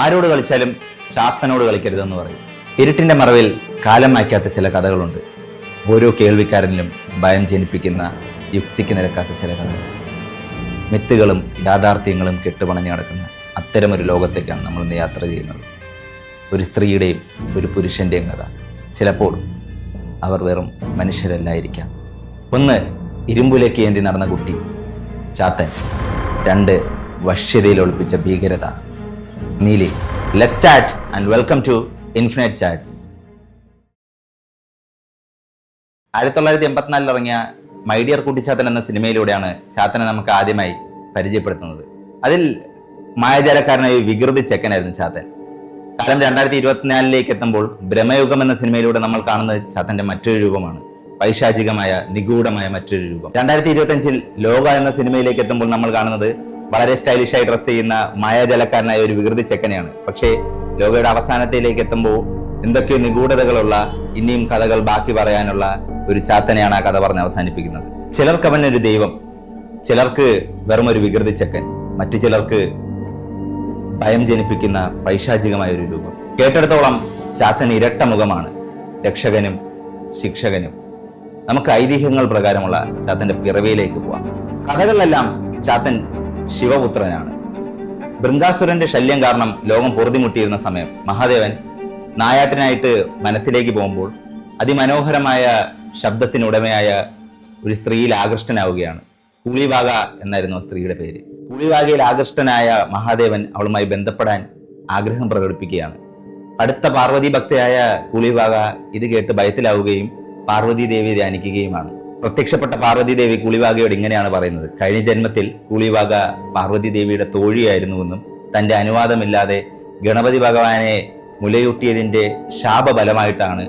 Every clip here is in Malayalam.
ആരോട് കളിച്ചാലും ചാത്തനോട് കളിക്കരുതെന്ന് പറയും. ഇരുട്ടിന്റെ മറവിൽ കാലം മായ്ക്കാത്ത ചില കഥകളുണ്ട്. ഓരോ കേൾവിക്കാരനിലും ഭയം ജനിപ്പിക്കുന്ന യുക്തിക്ക് നിരക്കാത്ത ചില കഥകൾ. മിത്തുകളും യാഥാർത്ഥ്യങ്ങളും കെട്ടുപണഞ്ഞു കിടക്കുന്ന അത്തരമൊരു ലോകത്തേക്കാണ് നമ്മൾ ഇന്ന് യാത്ര ചെയ്യുന്നത്. ഒരു സ്ത്രീയുടെയും ഒരു പുരുഷന്റെയും കഥ. ചിലപ്പോൾ അവർ വെറും മനുഷ്യരല്ലായിരിക്കാം. ഒന്ന് ഇരുമ്പുലേക്ക് ഏന്തി നടന്ന കുട്ടി. ചാത്തൻ. രണ്ട് വശ്യതയിൽ ഒളിപ്പിച്ച ഭീകരത. Neeli let chat and welcome to infinite chats ആയിരത്തി തൊള്ളായിരത്തി എൺപത്തിനാലിൽ ഇറങ്ങിയ മൈഡിയർ കുട്ടിച്ചാത്തൻ എന്ന സിനിമയിലൂടെയാണ് ചാത്തനെ നമുക്ക് ആദ്യമായി പരിചയപ്പെടുത്തുന്നത്. അതിൽ മായജാലക്കാരനായ വികൃതി ചെക്കനായിരുന്നു ചാത്തൻ. കാലം രണ്ടായിരത്തി ഇരുപത്തിനാലിലേക്ക് എത്തുമ്പോൾ ബ്രഹ്മയുഗം എന്ന സിനിമയിലൂടെ നമ്മൾ കാണുന്നത് ചാത്തന്റെ മറ്റൊരു രൂപമാണ്. പൈശാചികമായ നിഗൂഢമായ മറ്റൊരു രൂപം. രണ്ടായിരത്തി ഇരുപത്തി അഞ്ചിൽ ലോക എന്ന സിനിമയിലേക്ക് എത്തുമ്പോൾ നമ്മൾ കാണുന്നത് വളരെ സ്റ്റൈലിഷ് ആയി ഡ്രസ് ചെയ്യുന്ന മായാജലക്കാരനായ ഒരു വികൃതി ചെക്കനെയാണ്. പക്ഷേ ലോകയുടെ അവസാനത്തിലേക്ക് എത്തുമ്പോൾ എന്തൊക്കെ നിഗൂഢതകളുള്ള ഇനിയും കഥകൾ ബാക്കി പറയാനുള്ള ഒരു ചാത്തനെയാണ് ആ കഥ പറഞ്ഞ് അവസാനിപ്പിക്കുന്നത്. ചിലർക്ക് അവൻ ഒരു ദൈവം ചിലർക്ക് വെറും ഒരു വികൃതി ചെക്കൻ മറ്റു ചിലർക്ക് ഭയം ജനിപ്പിക്കുന്ന പൈശാചികമായ ഒരു രൂപം. കേട്ടെടുത്തോളം ചാത്തൻ ഇരട്ട മുഖമാണ്. രക്ഷകനും ശിക്ഷകനും. നമുക്ക് ഐതിഹ്യങ്ങൾ പ്രകാരമുള്ള ചാത്തന്റെ പിറവിയിലേക്ക് പോവാം. കഥകളിലെല്ലാം ചാത്തൻ ശിവപുത്രനാണ്. ബൃങ്കാസുരന്റെ ശല്യം കാരണം ലോകം പൊറുതിമുട്ടിയിരുന്ന സമയം മഹാദേവൻ നായാട്ടിനായിട്ട് വനത്തിലേക്ക് പോകുമ്പോൾ അതിമനോഹരമായ ശബ്ദത്തിനുടമയായ ഒരു സ്ത്രീയിൽ ആകൃഷ്ടനാവുകയാണ്. കൂളിവാക എന്നായിരുന്നു ആ സ്ത്രീയുടെ പേര്. കൂളിവാകയിൽ ആകൃഷ്ടനായ മഹാദേവൻ അവളുമായി ബന്ധപ്പെടാൻ ആഗ്രഹം പ്രകടിപ്പിക്കുകയാണ്. അടുത്ത പാർവതി ഭക്തയായ കൂളിവാക ഇത് കേട്ട് ഭയത്തിലാവുകയും പാർവതി ദേവി ധ്യാനിക്കുകയുമാണ്. പ്രത്യക്ഷപ്പെട്ട പാർവതി ദേവി കുളിവാകയോട് ഇങ്ങനെയാണ് പറയുന്നത്. കഴിഞ്ഞ ജന്മത്തിൽ കുളിവാക പാർവതി ദേവിയുടെ തോഴിയായിരുന്നുവെന്നും തന്റെ അനുവാദമില്ലാതെ ഗണപതി ഭഗവാനെ മുലയൂട്ടിയതിന്റെ ശാപബലമായിട്ടാണ്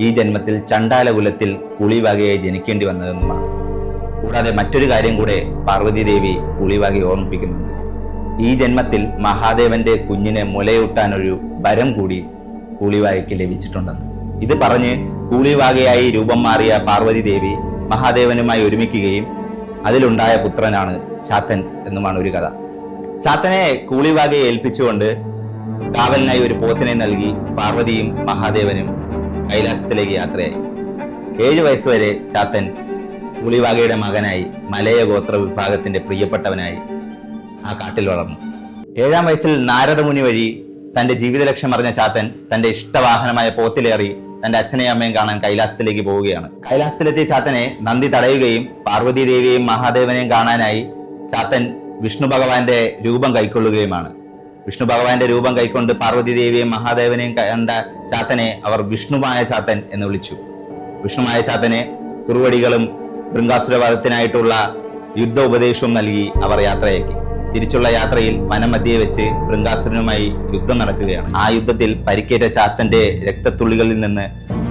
ഈ ജന്മത്തിൽ ചണ്ടാലകുലത്തിൽ കുളിവാകയെ ജനിക്കേണ്ടി വന്നതെന്നുമാണ്. കൂടാതെ മറ്റൊരു കാര്യം കൂടെ പാർവതി ദേവി കുളിവാകെ ഓർമ്മിപ്പിക്കുന്നുണ്ട്. ഈ ജന്മത്തിൽ മഹാദേവന്റെ കുഞ്ഞിനെ മുലയൂട്ടാൻ ഒരു വരം കൂടി കൂളിവാകയ്ക്ക് ലഭിച്ചിട്ടുണ്ടെന്ന്. ഇത് പറഞ്ഞ് കൂളിവാകയായി രൂപം മാറിയ പാർവതി ദേവി മഹാദേവനുമായി ഒരുമിക്കുകയും അതിലുണ്ടായ പുത്രനാണ് ചാത്തൻ എന്നുമാണ് ഒരു കഥ. ചാത്തനെ കൂളിവാകെ ഏൽപ്പിച്ചുകൊണ്ട് കാവലിനായി ഒരു പോത്തിനെ നൽകി പാർവതിയും മഹാദേവനും കൈലാസത്തിലേക്ക് യാത്രയായി. ഏഴു വയസ്സുവരെ ചാത്തൻ കൂളിവാകയുടെ മകനായി മലയ ഗോത്ര വിഭാഗത്തിന്റെ പ്രിയപ്പെട്ടവനായി ആ കാട്ടിൽ വളർന്നു. ഏഴാം വയസ്സിൽ നാരദമുനി വഴി തന്റെ ജീവിത ലക്ഷ്യം അറിഞ്ഞ ചാത്തൻ തന്റെ ഇഷ്ടവാഹനമായ പോത്തിലേറി തന്റെ അച്ഛനെയും അമ്മയും കാണാൻ കൈലാസത്തിലേക്ക് പോവുകയാണ്. കൈലാസത്തിലെത്തിയ ചാത്തനെ നന്ദി തടയുകയും പാർവതി ദേവിയെയും മഹാദേവനെയും കാണാനായി ചാത്തൻ വിഷ്ണു ഭഗവാന്റെ രൂപം കൈക്കൊള്ളുകയുമാണ്. വിഷ്ണു ഭഗവാന്റെ രൂപം കൈക്കൊണ്ട് പാർവതി ദേവിയെയും മഹാദേവനെയും കണ്ട ചാത്തനെ അവർ വിഷ്ണുമായ ചാത്തൻ എന്ന് വിളിച്ചു. വിഷ്ണുമായ ചാത്തനെ കുറുവടികളും ബൃങ്കാസുരവാദത്തിനായിട്ടുള്ള യുദ്ധ ഉപദേശവും നൽകി അവർ യാത്രയാക്കി. തിരിച്ചുള്ള യാത്രയിൽ വനമധ്യയെ വെച്ച് ബൃങ്കാസുരനുമായി യുദ്ധം നടക്കുകയാണ്. ആ യുദ്ധത്തിൽ പരിക്കേറ്റ ചാത്തന്റെ രക്തത്തുള്ളികളിൽ നിന്ന്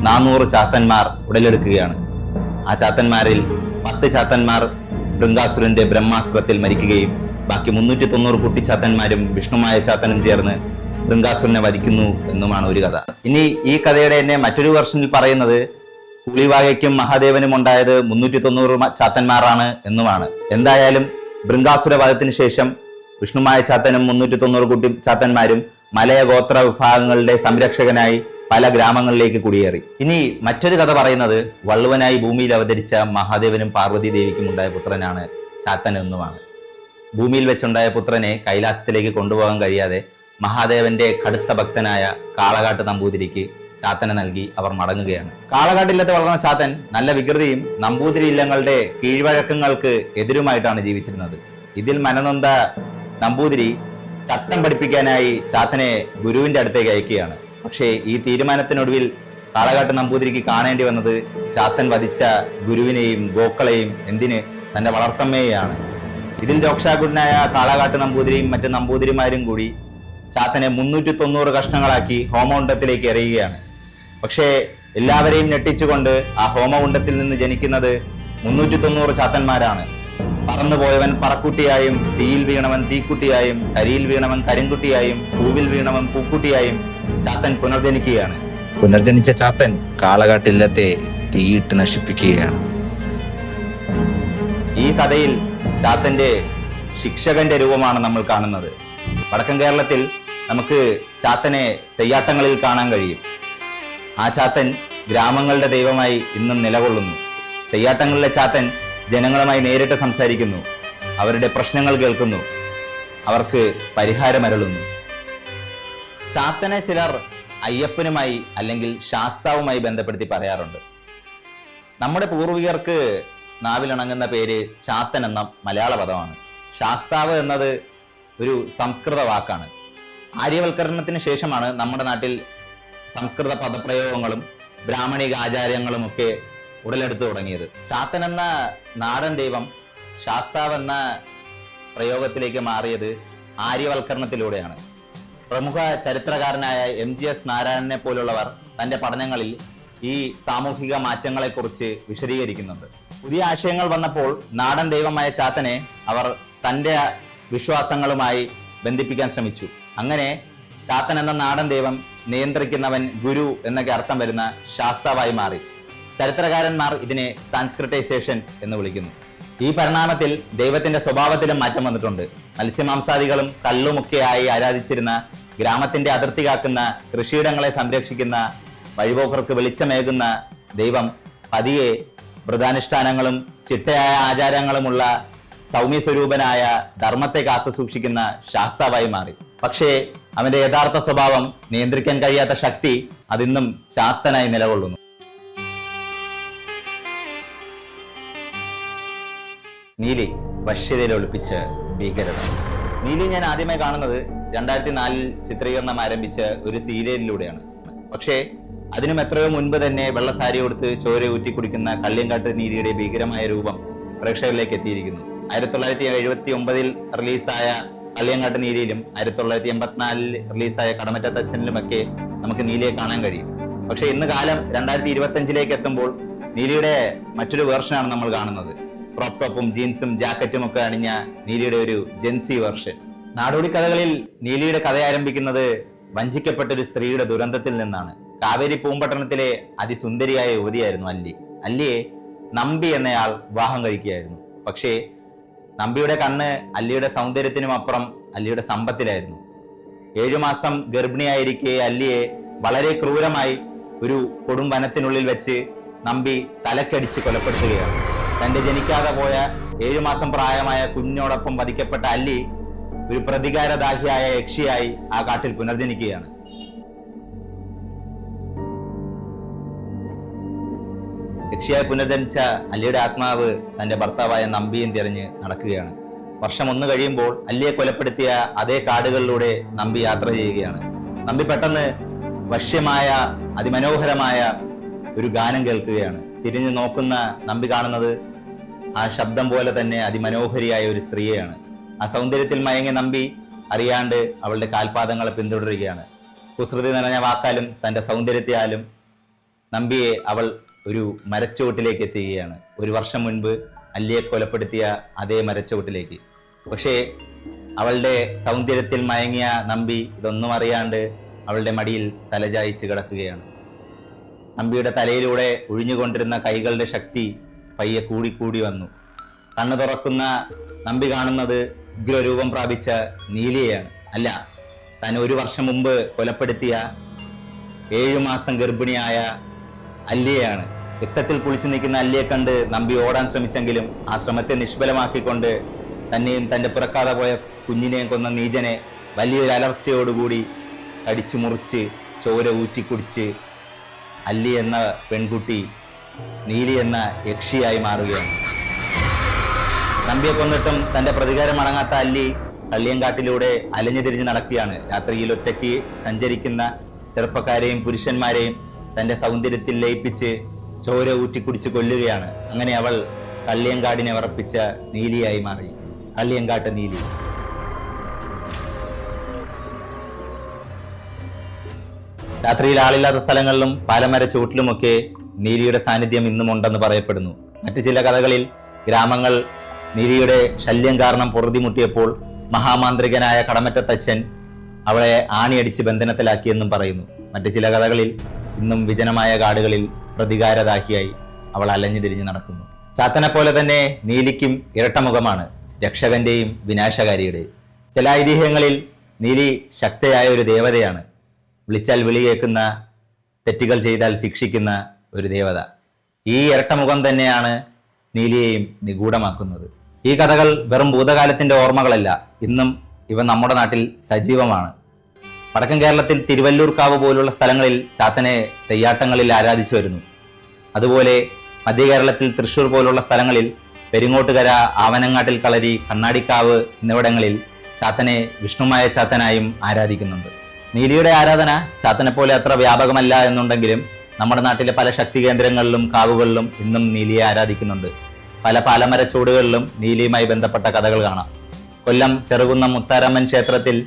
നാനൂറ് ചാത്തന്മാർ ഉടലെടുക്കുകയാണ്. ആ ചാത്തന്മാരിൽ പത്ത് ചാത്തന്മാർ ബൃങ്കാസുരന്റെ ബ്രഹ്മാസ്ത്രത്തിൽ മരിക്കുകയും ബാക്കി മുന്നൂറ്റി തൊണ്ണൂറ് കുട്ടിച്ചാത്തന്മാരും വിഷ്ണുമായ ചാത്തനും ചേർന്ന് ബൃങ്കാസുരനെ വധിക്കുന്നു എന്നുമാണ് ഒരു കഥ. ഇനി ഈ കഥയുടെ തന്നെ മറ്റൊരു വെർഷനിൽ പറയുന്നത് കുളിവാകയ്ക്കും മഹാദേവനും ഉണ്ടായത് മുന്നൂറ്റി തൊണ്ണൂറ് ചാത്തന്മാരാണ് എന്നുമാണ്. എന്തായാലും ബൃങ്കാസുര വധത്തിന് ശേഷം വിഷ്ണുമായ ചാത്തനും മുന്നൂറ്റി തൊണ്ണൂറ് കുട്ടി ചാത്തന്മാരും മലയ ഗോത്ര വിഭാഗങ്ങളുടെ സംരക്ഷകനായി പല ഗ്രാമങ്ങളിലേക്ക് കുടിയേറി. ഇനി മറ്റൊരു കഥ പറയുന്നത് വള്ളുവനായി ഭൂമിയിൽ അവതരിച്ച മഹാദേവനും പാർവതി ദേവിക്കും ഉണ്ടായ പുത്രനാണ് ചാത്തൻ എന്നുമാണ്. ഭൂമിയിൽ വെച്ചുണ്ടായ പുത്രനെ കൈലാസത്തിലേക്ക് കൊണ്ടുപോകാൻ കഴിയാതെ മഹാദേവന്റെ കടുത്ത ഭക്തനായ കാളകാട്ട് നമ്പൂതിരിക്ക് ചാത്തനെ നൽകി അവർ മടങ്ങുകയാണ്. കാളകാട്ടില്ലത്ത് വളർന്ന ചാത്തൻ നല്ല വികൃതിയും നമ്പൂതിരി ഇല്ലങ്ങളുടെ കീഴ്വഴക്കങ്ങൾക്ക് എതിരുമായിട്ടാണ് ജീവിച്ചിരുന്നത്. ഇതിൽ മനനൊന്ത നമ്പൂതിരി ചട്ടം പഠിപ്പിക്കാനായി ചാത്തനെ ഗുരുവിന്റെ അടുത്തേക്ക് അയക്കുകയാണ്. പക്ഷേ ഈ തീരുമാനത്തിനൊടുവിൽ കാളകാട്ട് നമ്പൂതിരിക്ക് കാണേണ്ടി വന്നത് ചാത്തൻ വധിച്ച ഗുരുവിനെയും ഗോക്കളെയും എന്തിന്? തന്റെ വളർത്തമ്മയെയാണ്. ഇതിൽ രോക്ഷാകുടനായ കാളകാട്ട് നമ്പൂതിരിയും മറ്റു നമ്പൂതിരിമാരും കൂടി ചാത്തനെ മുന്നൂറ്റി തൊണ്ണൂറ് കഷ്ണങ്ങളാക്കി ഹോമകുണ്ടത്തിലേക്ക് എറിയുകയാണ്. പക്ഷേ എല്ലാവരെയും ഞെട്ടിച്ചുകൊണ്ട് ആ ഹോമകുണ്ടത്തിൽ നിന്ന് ജനിക്കുന്നത് മുന്നൂറ്റി തൊണ്ണൂറ് ചാത്തന്മാരാണ്. പറന്നുപോയവൻ പറക്കുട്ടിയായും തീയിൽ വീണവൻ തീക്കുട്ടിയായും കരിയിൽ വീണവൻ കരിങ്കുട്ടിയായും പൂവിൽ വീണവൻ പൂക്കുട്ടിയായും ചാത്തൻ പുനർജനിക്കുകയാണ്. പുനർജനിച്ച ചാത്തൻ കാളകാട്ടില്ലത്തെ തീയിട്ട് നശിപ്പിക്കുകയാണ്. ഈ കഥയിൽ ചാത്തന്റെ ശിക്ഷകന്റെ രൂപമാണ് നമ്മൾ കാണുന്നത്. വടക്കൻ കേരളത്തിൽ നമുക്ക് ചാത്തനെ തെയ്യാട്ടങ്ങളിൽ കാണാൻ കഴിയും. ആ ചാത്തൻ ഗ്രാമങ്ങളുടെ ദൈവമായി ഇന്നും നിലകൊള്ളുന്നു. തെയ്യാട്ടങ്ങളിലെ ചാത്തൻ ജനങ്ങളുമായി നേരിട്ട് സംസാരിക്കുന്നു. അവരുടെ പ്രശ്നങ്ങൾ കേൾക്കുന്നു. അവർക്ക് പരിഹാരമരളുന്നു. ചാത്തനെ ചിലർ അയ്യപ്പനുമായി അല്ലെങ്കിൽ ശാസ്താവുമായി ബന്ധപ്പെടുത്തി പറയാറുണ്ട്. നമ്മുടെ പൂർവികർക്ക് നാവിലിണങ്ങുന്ന പേര് ചാത്തൻ എന്ന മലയാള പദമാണ്. ശാസ്താവ് എന്നത് ഒരു സംസ്കൃത വാക്കാണ്. ആര്യവൽക്കരണത്തിന് ശേഷമാണ് നമ്മുടെ നാട്ടിൽ സംസ്കൃത പദപ്രയോഗങ്ങളും ബ്രാഹ്മണിക ആചാര്യങ്ങളും ഒക്കെ ഉടലെടുത്തു തുടങ്ങിയത്. ചാത്തൻ എന്ന നാടൻ ദൈവം ശാസ്താവ് എന്ന പ്രയോഗത്തിലേക്ക് മാറിയത് ആര്യവൽക്കരണത്തിലൂടെയാണ്. പ്രമുഖ ചരിത്രകാരനായ എം ജി എസ് നാരായണനെ പോലുള്ളവർ തന്റെ പഠനങ്ങളിൽ ഈ സാമൂഹിക മാറ്റങ്ങളെക്കുറിച്ച് വിശദീകരിക്കുന്നുണ്ട്. പുതിയ ആശയങ്ങൾ വന്നപ്പോൾ നാടൻ ദൈവമായ ചാത്തനെ അവർ തന്റെ വിശ്വാസങ്ങളുമായി ബന്ധിപ്പിക്കാൻ ശ്രമിച്ചു. അങ്ങനെ ചാത്തൻ എന്ന നാടൻ ദൈവം നിയന്ത്രിക്കുന്നവൻ ഗുരു എന്നൊക്കെ അർത്ഥം വരുന്ന ശാസ്താവായി മാറി. ചരിത്രകാരന്മാർ ഇതിനെ സാൻസ്ക്രിറ്റൈസേഷൻ എന്ന് വിളിക്കുന്നു. ഈ പരിണാമത്തിൽ ദൈവത്തിന്റെ സ്വഭാവത്തിലും മാറ്റം വന്നിട്ടുണ്ട്. മത്സ്യമാംസാദികളും കള്ളുമൊക്കെയായി ആരാധിച്ചിരുന്ന ഗ്രാമത്തിന്റെ അതിർത്തി കാക്കുന്ന കൃഷിയിടങ്ങളെ സംരക്ഷിക്കുന്ന വഴിപോക്കർക്ക് വെളിച്ചമേകുന്ന ദൈവം പതിയെ വ്രതാനുഷ്ഠാനങ്ങളും ചിട്ടയായ ആചാരങ്ങളുമുള്ള സൗമ്യ സ്വരൂപനായ ധർമ്മത്തെ കാത്തു സൂക്ഷിക്കുന്ന ശാസ്താവായി മാറി. പക്ഷേ അവന്റെ യഥാർത്ഥ സ്വഭാവം നിയന്ത്രിക്കാൻ കഴിയാത്ത ശക്തി അതിന്നും ചാത്തനായി നിലകൊള്ളുന്നു. നീലി വശ്യതയിൽ ഒളിപ്പിച്ച് ഭീകരത. നീലി ഞാൻ ആദ്യമായി കാണുന്നത് രണ്ടായിരത്തി നാലിൽ ചിത്രീകരണം ആരംഭിച്ച ഒരു സീരിയലിലൂടെയാണ്. പക്ഷേ അതിനും എത്രയോ മുൻപ് തന്നെ വെള്ളസാരി കൊടുത്ത് ചോര ഊറ്റി കുടിക്കുന്ന കള്ളിയങ്കാട്ട് നീലിയുടെ ഭീകരമായ രൂപം പ്രേക്ഷകരിലേക്ക് എത്തിയിരിക്കുന്നു. ആയിരത്തി തൊള്ളായിരത്തി എഴുപത്തി ഒമ്പതിൽ റിലീസായ കള്ളിയങ്കാട്ട് നീലിയിലും ആയിരത്തി തൊള്ളായിരത്തി എൺപത്തിനാലിൽ റിലീസായ കടമറ്റ അച്ഛനിലുമൊക്കെ നമുക്ക് നീലിയെ കാണാൻ കഴിയും. പക്ഷെ ഇന്ന് കാലം രണ്ടായിരത്തി ഇരുപത്തി അഞ്ചിലേക്ക് എത്തുമ്പോൾ നീലിയുടെ മറ്റൊരു വേർഷനാണ് നമ്മൾ കാണുന്നത്. ക്രോപ്പ് ടോപ്പും ജീൻസും ജാക്കറ്റും ഒക്കെ അണിഞ്ഞ നീലിയുടെ ഒരു ജെൻസി വേർഷൻ നാടോടി കഥകളിൽ നീലിയുടെ കഥ ആരംഭിക്കുന്നത് വഞ്ചിക്കപ്പെട്ട ഒരു സ്ത്രീയുടെ ദുരന്തത്തിൽ നിന്നാണ്. കാവേരി പൂമ്പട്ടണത്തിലെ അതിസുന്ദരിയായ യുവതിയായിരുന്നു അല്ലി. അല്ലിയെ നമ്പി എന്നയാൾ വിവാഹം കഴിക്കുകയായിരുന്നു. പക്ഷേ നമ്പിയുടെ കണ്ണ് അല്ലിയുടെ സൗന്ദര്യത്തിനും അപ്പുറം അല്ലിയുടെ സമ്പത്തിലായിരുന്നു. ഏഴു മാസം ഗർഭിണിയായിരിക്കെ അല്ലിയെ വളരെ ക്രൂരമായി ഒരു കൊടും വനത്തിനുള്ളിൽ വെച്ച് നമ്പി തലക്കടിച്ച് കൊലപ്പെടുത്തുകയാണ്. തന്റെ ജനിക്കാതെ പോയ ഏഴു മാസം പ്രായമായ കുഞ്ഞോടൊപ്പം വധിക്കപ്പെട്ട അല്ലി ഒരു പ്രതികാരദാഹിയായ യക്ഷിയായി ആ കാട്ടിൽ പുനർജനിക്കുകയാണ്. യക്ഷിയായി പുനർജനിച്ച അല്ലിയുടെ ആത്മാവ് തന്റെ ഭർത്താവായ നമ്പിയും തിരഞ്ഞ് നടക്കുകയാണ്. വർഷം ഒന്ന് കഴിയുമ്പോൾ അല്ലിയെ കൊലപ്പെടുത്തിയ അതേ കാടുകളിലൂടെ നമ്പി യാത്ര ചെയ്യുകയാണ്. നമ്പി പെട്ടെന്ന് വശ്യമായ അതിമനോഹരമായ ഒരു ഗാനം കേൾക്കുകയാണ്. തിരിഞ്ഞു നോക്കുന്ന നമ്പി കാണുന്നത് ആ ശബ്ദം പോലെ തന്നെ അതിമനോഹരിയായ ഒരു സ്ത്രീയാണ് ആ സൗന്ദര്യത്തിൽ മയങ്ങിയ നമ്പി അറിയാണ്ട് അവളുടെ കാൽപാദങ്ങളെ പിന്തുടരുകയാണ്. കുസൃതി നിറഞ്ഞ വാക്കാലും തന്റെ സൗന്ദര്യത്തെയാലും നമ്പിയെ അവൾ ഒരു മരച്ചുവട്ടിലേക്ക് എത്തുകയാണ് ഒരു വർഷം മുൻപ് അല്ലിയെ കൊലപ്പെടുത്തിയ അതേ മരച്ചുവട്ടിലേക്ക്. പക്ഷേ അവളുടെ സൗന്ദര്യത്തിൽ മയങ്ങിയ നമ്പി ഇതൊന്നും അറിയാണ്ട് അവളുടെ മടിയിൽ തലചായിച്ച് കിടക്കുകയാണ്. നമ്പിയുടെ തലയിലൂടെ ഒഴിഞ്ഞുകൊണ്ടിരുന്ന കൈകളുടെ ശക്തി പയ്യെ കൂടിക്കൂടി വന്നു. കണ്ണു തുറക്കുന്ന നമ്പി കാണുന്നത് ഉഗ്രരൂപം പ്രാപിച്ച നീലിയെയാണ്. അല്ല താൻ ഒരു വർഷം മുമ്പ് കൊലപ്പെടുത്തിയ ഏഴു മാസം ഗർഭിണിയായ അല്ലിയെയാണ്. രക്തത്തിൽ കുളിച്ചു നിൽക്കുന്ന അല്ലിയെ കണ്ട് നമ്പി ഓടാൻ ശ്രമിച്ചെങ്കിലും ആ ശ്രമത്തെ നിഷ്ഫലമാക്കിക്കൊണ്ട് തന്നെയും തന്റെ പിറക്കാതെ പോയ കുഞ്ഞിനെയും കൊന്ന നീജനെ വലിയൊരു അലർച്ചയോടുകൂടി കടിച്ചു മുറിച്ച് ചോര ഊറ്റിക്കുടിച്ച് അല്ലി എന്ന പെൺകുട്ടി നീലി എന്ന യക്ഷിയായി മാറുകയാണ്. നമ്പിയെ കൊന്നിട്ടും തന്റെ പ്രതികാരം അടങ്ങാത്ത അല്ലി കള്ളിയങ്കാട്ടിലൂടെ അലഞ്ഞു തിരിഞ്ഞ് നടക്കുകയാണ്. രാത്രിയിൽ ഒറ്റയ്ക്ക് സഞ്ചരിക്കുന്ന ചെറുപ്പക്കാരെയും പുരുഷന്മാരെയും തന്റെ സൗന്ദര്യത്തിൽ ലയിപ്പിച്ച് ചോര ഊറ്റിക്കുടിച്ച് കൊല്ലുകയാണ്. അങ്ങനെ അവൾ കള്ളിയങ്കാടിനെ ഉറപ്പിച്ച നീലിയായി മാറി. കള്ളിയങ്കാട്ട് നീലി. രാത്രിയിൽ ആളില്ലാത്ത സ്ഥലങ്ങളിലും പാലമര ചൂട്ടിലുമൊക്കെ നീലിയുടെ സാന്നിധ്യം ഇന്നും ഉണ്ടെന്ന് പറയപ്പെടുന്നു. മറ്റു ചില കഥകളിൽ ഗ്രാമങ്ങൾ നീലിയുടെ ശല്യം കാരണം പൊറുതിമുട്ടിയപ്പോൾ മഹാമാന്ത്രികനായ കടമറ്റത്തച്ഛൻ അവളെ ആണിയടിച്ച് ബന്ധനത്തിലാക്കിയെന്നും പറയുന്നു. മറ്റു ചില കഥകളിൽ ഇന്നും വിജനമായ കാടുകളിൽ പ്രതികാരദാഹിയായി അവൾ അലഞ്ഞു തിരിഞ്ഞു നടക്കുന്നു. ചാത്തനെ പോലെ തന്നെ നീലിക്കും ഇരട്ടമുഖമാണ് രക്ഷകന്റെയും വിനാശകാരിയുടെയും ചില ഐതിഹ്യങ്ങളിൽ നീലി ശക്തയായ ഒരു ദേവതയാണ്. വിളിച്ചാൽ വിളി കേൾക്കുന്ന തെറ്റുകൾ ചെയ്താൽ ശിക്ഷിക്കുന്ന ഒരു ദേവത. ഈ ഇരട്ടമുഖം തന്നെയാണ് നീലിയെയും നിഗൂഢമാക്കുന്നത്. ഈ കഥകൾ വെറും ഭൂതകാലത്തിന്റെ ഓർമ്മകളല്ല. ഇന്നും ഇവ നമ്മുടെ നാട്ടിൽ സജീവമാണ്. വടക്കൻ കേരളത്തിൽ തിരുവല്ലൂർക്കാവ് പോലുള്ള സ്ഥലങ്ങളിൽ ചാത്തനെ തെയ്യാട്ടങ്ങളിൽ ആരാധിച്ചു വരുന്നു. അതുപോലെ മധ്യകേരളത്തിൽ തൃശൂർ പോലുള്ള സ്ഥലങ്ങളിൽ പെരിങ്ങോട്ടുകര ആവനങ്ങാട്ടിൽ കളരി കണ്ണാടിക്കാവ് എന്നിവിടങ്ങളിൽ ചാത്തനെ വിഷ്ണുമായ ചാത്തനായും ആരാധിക്കുന്നുണ്ട്. നീലിയുടെ ആരാധന ചാത്തനെ പോലെ അത്ര വ്യാപകമല്ല എന്നുണ്ടെങ്കിലും നമ്മുടെ നാട്ടിലെ പല ശക്തി കേന്ദ്രങ്ങളിലും കാവുകളിലും ഇന്നും നീലിയെ ആരാധിക്കുന്നുണ്ട്. പല പാലമര ചൂടുകളിലും നീലിയുമായി ബന്ധപ്പെട്ട കഥകൾ കാണാം. കൊല്ലം ചെറുകുന്നം മുത്താരമ്മൻ ക്ഷേത്രത്തിൽ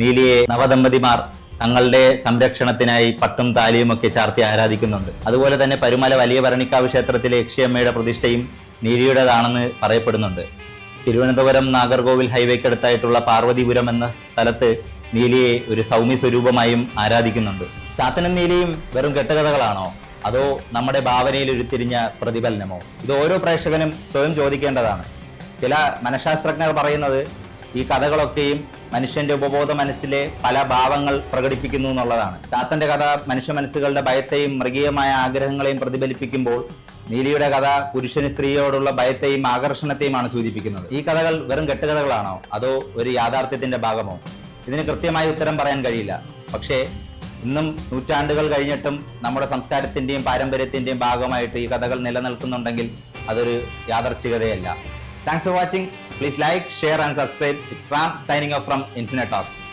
നീലിയെ നവദമ്പതിമാർ തങ്ങളുടെ സംരക്ഷണത്തിനായി പട്ടും താലിയും ഒക്കെ ചാർത്തി ആരാധിക്കുന്നുണ്ട്. അതുപോലെ തന്നെ പരുമല വലിയ ഭരണിക്കാവ് ക്ഷേത്രത്തിലെ യക്ഷിയമ്മയുടെ പ്രതിഷ്ഠയും നീലിയുടേതാണെന്ന് പറയപ്പെടുന്നുണ്ട്. തിരുവനന്തപുരം നാഗർകോവിൽ ഹൈവേക്കടുത്തായിട്ടുള്ള പാർവതിപുരം എന്ന സ്ഥലത്ത് നീലിയെ ഒരു സൗമ്യ സ്വരൂപമായും ആരാധിക്കുന്നുണ്ട്. ചാത്തനും നീലിയും വെറും കെട്ടുകഥകളാണോ? അതോ നമ്മുടെ ഭാവനയിൽ ഉരുത്തിരിഞ്ഞ പ്രതിഫലനമോ? ഇത് ഓരോ പ്രേക്ഷകനും സ്വയം ചോദിക്കേണ്ടതാണ്. ചില മനഃശാസ്ത്രജ്ഞർ പറയുന്നത് ഈ കഥകളൊക്കെയും മനുഷ്യന്റെ ഉപബോധ മനസ്സിലെ പല ഭാവങ്ങൾ പ്രകടിപ്പിക്കുന്നു എന്നുള്ളതാണ്. ചാത്തന്റെ കഥ മനുഷ്യ മനസ്സുകളുടെ ഭയത്തെയും മൃഗീയമായ ആഗ്രഹങ്ങളെയും പ്രതിഫലിപ്പിക്കുമ്പോൾ നീലിയുടെ കഥ പുരുഷന് സ്ത്രീയോടുള്ള ഭയത്തെയും ആകർഷണത്തെയുമാണ് സൂചിപ്പിക്കുന്നത്. ഈ കഥകൾ വെറും കെട്ടുകഥകളാണോ? അതോ ഒരു യാഥാർത്ഥ്യത്തിന്റെ ഭാഗമോ? ഇതിന് കൃത്യമായ ഉത്തരം പറയാൻ കഴിയില്ല. പക്ഷേ ഇന്നും നൂറ്റാണ്ടുകൾ കഴിഞ്ഞിട്ടും നമ്മുടെ സംസ്കാരത്തിന്റെയും പാരമ്പര്യത്തിന്റെയും ഭാഗമായിട്ട് ഈ കഥകൾ നിലനിൽക്കുന്നുണ്ടെങ്കിൽ അതൊരു യാദർച്ഛികതയല്ല. Thanks for watching Please like, share and subscribe. It's Ram signing off from Internet Talks.